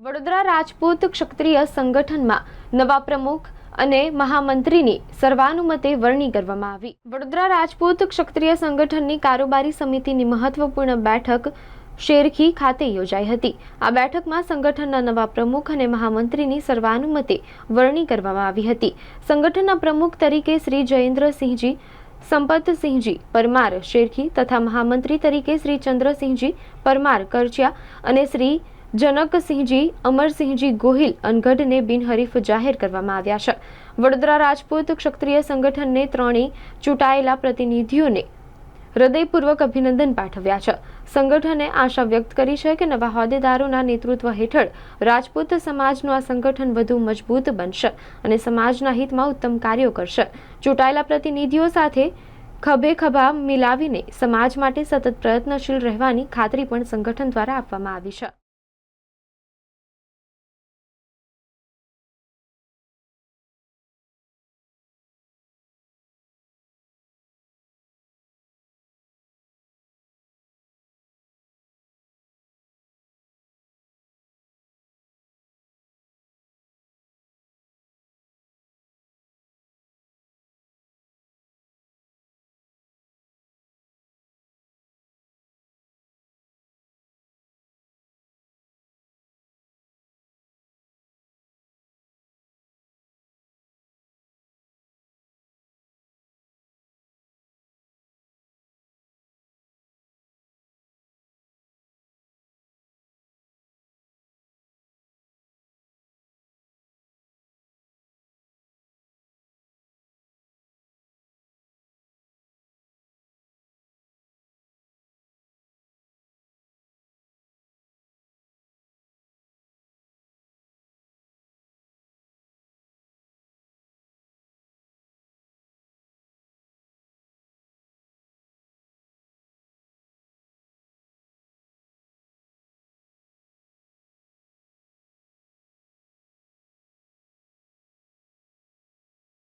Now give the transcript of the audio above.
વડોદરા રાજપૂત ક્ષત્રિય સંગઠનમાં નવા પ્રમુખ અને મહામંત્રીની સર્વાનુમતે વરણી કરવામાં આવી. વડોદરા રાજપૂત ક્ષત્રિય સંગઠનની કારોબારી સમિતિની મહત્વપૂર્ણ બેઠક શેરખી ખાતે યોજાઈ હતી. આ બેઠકમાં સંગઠનના નવા પ્રમુખ અને મહામંત્રીની સર્વાનુમતે વરણી કરવામાં આવી હતી. સંગઠનના પ્રમુખ તરીકે શ્રી જયેન્દ્રસિંહજી સંપતસિંહજી પરમાર શેરખી તથા મહામંત્રી તરીકે શ્રી ચંદ્રસિંહજી પરમાર કરચિયા અને શ્રી જનકસિંહજી, અમરસિંહજી ગોહિલ અનગઢને બિનહરીફ જાહેર કરવામાં આવ્યા છે. વડોદરા રાજપૂત ક્ષત્રિય સંગઠનને ત્રણેય ચૂંટાયેલા પ્રતિનિધિઓને હૃદયપૂર્વક અભિનંદન પાઠવ્યા છે. સંગઠને આશા વ્યક્ત કરી છે કે નવા હોદ્દેદારોના નેતૃત્વ હેઠળ રાજપૂત સમાજનું આ સંગઠન વધુ મજબૂત બનશે અને સમાજના હિતમાં ઉત્તમ કાર્યો કરશે. ચૂંટાયેલા પ્રતિનિધિઓ સાથે ખભે ખભા મિલાવીને સમાજ માટે સતત પ્રયત્નશીલ રહેવાની ખાતરી પણ સંગઠન દ્વારા આપવામાં આવી છે.